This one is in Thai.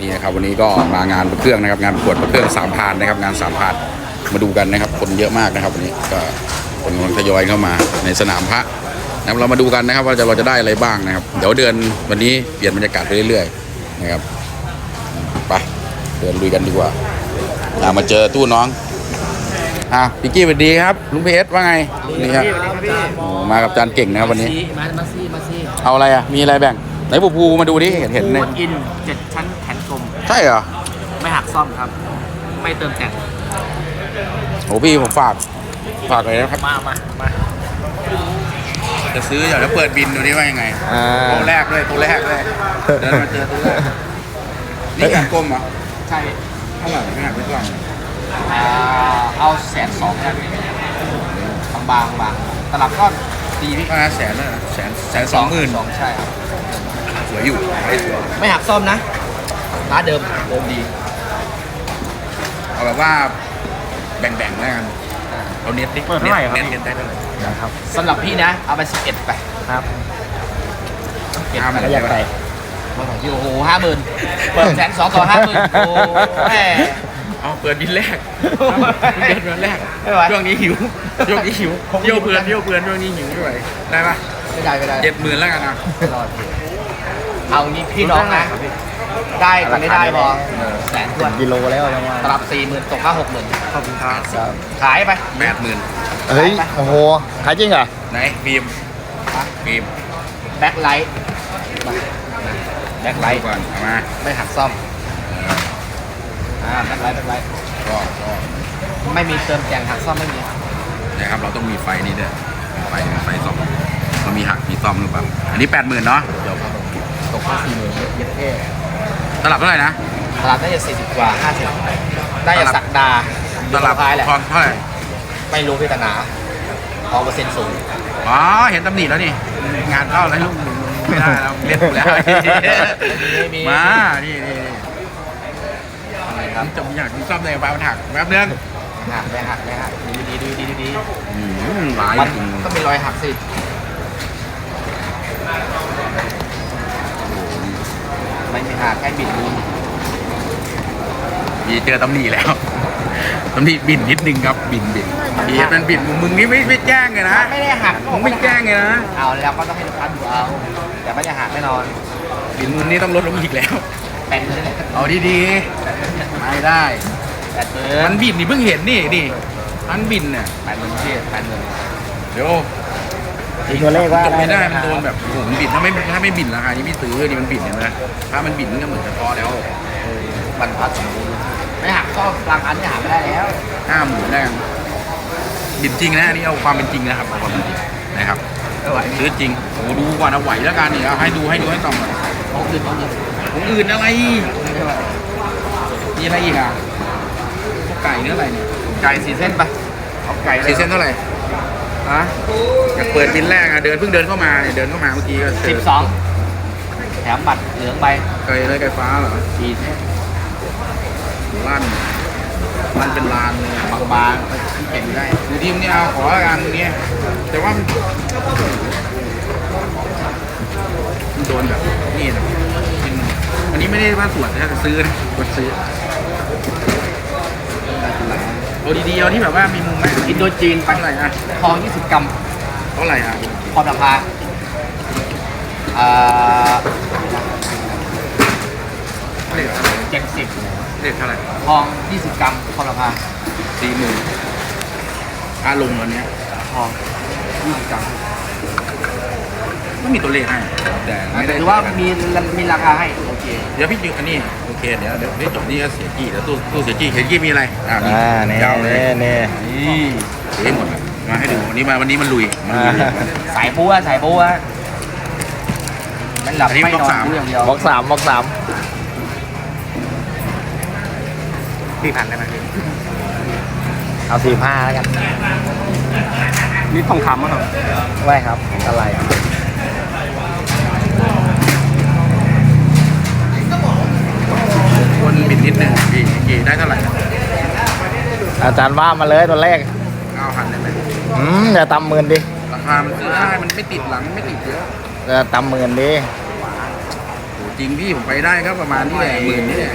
นี่นะครับวันนี้ก็มางานประเครื่องนะครับงานประกวดประเครื่องสามพรานนะครับ งานสามพรานมาดูกันนะครับ คนเยอะมากนะครับวันนี้ก็คนกำลังทยอยเข้ามาในสนามพระนะครับเรามาดูกันนะครับว่าจะเราจะได้อะไรบ้างนะครับ เดี๋ยวเดือนวันนี้เปลี่ยนบรรยากาศไปเรื่อยๆนะครับไปเดินลุยกันดีกว่าอะมาเจอตู้น้องอะพี่กี้สวัสดีครับลุงเพชรว่าไงนี่ครับโอ้มากับจานเก่งนะครับวันนี้มามาซี่มาซี่เอาอะไรอะมีอะไรแบ่ง ไหนปูปูมาดูดิเห็นเห็นปูเนี่ยวัดอินเจ็ดชั้นแขนกลม ใช่เหรอ ไม่หักซ่อมครับ ไม่เติมแต่งโอ้พี่ผมฝาก ฝากเลยนะครับ มามามาจะซื้อเดี๋ยวจะเปิดบินดูดิว่ายังไงอ่าตัวแรกเลยตัวแรกเลยเดินมาเจอตัวแรกนี่การกลมเหรอใช่เท่าไหร่ไม่หักไม่กล่องอ่าเอาแสนสองกันบางบางบางตลับก้อนดีพี่พี่ก็นะแสนเลยแสนแสนสองหมื่นสองใช่ครับส วยอยู่ไม่สวยไม่หักซ่อมนะร้านเดิมเดิมดีเอาแบบว่าแบ่งๆแล้วกันเอาเน็ตดิเปิดเท่าไหร่ครับ เน็ตเน็ตได้เท่าไหร่นะครับสำหรับพี่นะ เอาไปสิบเอ็ดไปครับเก็บห้าหไปมื่นก็อยากไปมาของพี่โอ้โหห้าหมื่นเปิดแสนสองต่อห้าหมื่นโอ้แม่เอาเปิดบินแรกเดือนแรกไม่ไหวช่วงนี้หิวช่วงนี้หิวเที่ยวเพลินเที่ยวเพลินช่วงนี้หิวไม่ไหวได้ปะไม่ได้ไม่ได้เจ็ดหมื่นแล้วกันนะรอดพี่ เอางี้พี่น้องนะ ได้กับไม่ได้พอแสนทวนกิโลแล้วยังว่าตลับสี่หมื่นตกค่าหกหมื่นขอบคุณครับครับขายไปแปดหมื่นเฮ้ย โอ้โห ขายจริงเหรอ ไหนฟิล์มฟิล์มแบ็คไลท์แบ็คไลไล่ท์ก่อนเอามาไม่หักซ่อมอ่าแบ็คไลท์แบ็คไลท์ก็ก็ไม่มีเติมแต่งหักซ่อมไม่มีนะครับเราต้องมีไฟนี่ด้วยไฟไฟส่องเรามีหักมีซ่อมหรือเปล่าอันนี้แปดหมื่นเนาะเดี๋ยว ตกค่าสี่หมื่นเย็ดเท่ตลับเท่าไหร่นะ ตลาดน่าจะสี่สิบกว่าห้าสิบได้จะสักดาตลับพายแหละทองเท่าไหร่ไม่รู้พี่ตนาพอเปอร์เซ็นต์สูงอ๋อเห็นตำหนิแล้วนี่ งานเข้าแล้วลูกไม่ได้แล้วเล่นกูแล้วมีมานี่นี่นี่อะไรครับจะมีอยากมีซ่อมในกระเป๋าถักแป๊บนึงหักไม่หักไม่หักดีดีดีดีดีดีอืมหลายมันจริงก็มีรอยหักสิ ไม่มีหักแค่บิดรูนมีเจอตำหนิแล้วตำหนิบินนิดนึงครับบินบินบีมันบินมึงนี่ไม่ไม่แจ้งเลยนะไม่ได้หักมึงไม่แจ้งเลยนะเอาแล้วก็ต้องให้ลูกค้าดูเอาแต่ไม่ได้หักแน่นอนบินมึงนี่ต้องลดลงอีกแล้วแปดหมื่นเอาดีๆไม่ได้แปดหมื่มันนบินนี่เพิ่งเห็นนี่นี่มันบินเนี่ยแปดหมื่นพี่แปดหมื่นเดี๋ยว มีตัวเลขว่าจบไม่ได้อะรมันโดนแบบโอ้โหมันบินถ้าไม่ถ้าไม่บินราคานี้ไม่ซื้อนี่มันบินเห็นไหมถ้ามันบินมันก็เหมือนจะพอแล้วบรรพัดสมบูรณ์ไม่หักก็บางอันที่หักไม่ได้แล้วห้าหมื่นได้ยังบินจริงนะอันนี่เอาความเป็นจริงนะครับเอาความเป็นจริงนะครับไม่ไหวซื้อจริงโอ้โหดูก่อนเอาไหวแล้วกันนี่เอาให้ดูให้ดูให้ต่อมก่อนของอื่นของอื่นของอื่นอะไรไม่ไหวมีอะไรอีกอะพวกไก่เนื้ออะไรเนี่ยไก่สี่เส้นไปเอาไก่เลยสีเส้นเท่าไหร่ ฮะอยากเปิดบินแรกอะเดินเพิ่งเดินเข้ามาเนี่ยเดินเข้ามาเมื่อกี้ก็เจสิอบสองแถมบัตรเหลืองใบไก่เลยไก่ฟ้าเหรอสี่เส้นลั่นมันเป็นลานเลยบางๆไปที่เป็นได้ดูทีมนี่เอาขอละกันเนี้ยแต่ว่ามันมันโดนแบบนี่นะจริงอันนี้ไม่ได้ว่าตรวจนะแต่ซื้อนะกดซื้อ เอาดีๆเอาที่แบบว่ามีมุมไหมอินโดจีนไปเท่าไหร่อะทอง 20 กรัมเท่าไหร่อะพร้อมราคาอ่าเลขเจ็ดสิบเลขเท่าไหร่ทอง 20 กรัมพร้อมราคาสี่หมื่นอาลงวันเนี้ยทอง20กรัม ไม่มีตัวเลขให้แต่ไม่ได้หรือว่ามีมีราคาให้โอเคเดี๋ยวพี่ดึงอันนี้โอเคเดี๋ยวเดี๋ยวเดี๋ยวจบนี่ก็เสียกี้เดี๋ยวตู้ตู้เสียกี้เสียกี้มีอะไรอ่าอ่าเน่ยาวเลยเน่เน่ นี่เสียหมดมาให้ดูวันนี้มาวันนี้มันลุยมันลุย อ่า สายบัวสายบัวมันหลับอันนี้ไม่บล็นอกอนสามรู้อย่างเดียวบล็อกสามบล็อกสามพี่พันได้ไหมเอาสี่ห้าแล้วกันนี่ทองคำมั้งครับไม่ครับอะไร อาจารย์ว่ามาเลยตัวเลขเก้าพันได้ไหมอืมอย่าต่ำหมื่นดิราคามันซื้อได้มันไม่ติดหลังไม่ติดเยอะอย่าต่ำหมื่นดิโอ้โหจริงพี่ผมไปได้ครับประมาณนี้แหละหมื่นนี่แหละ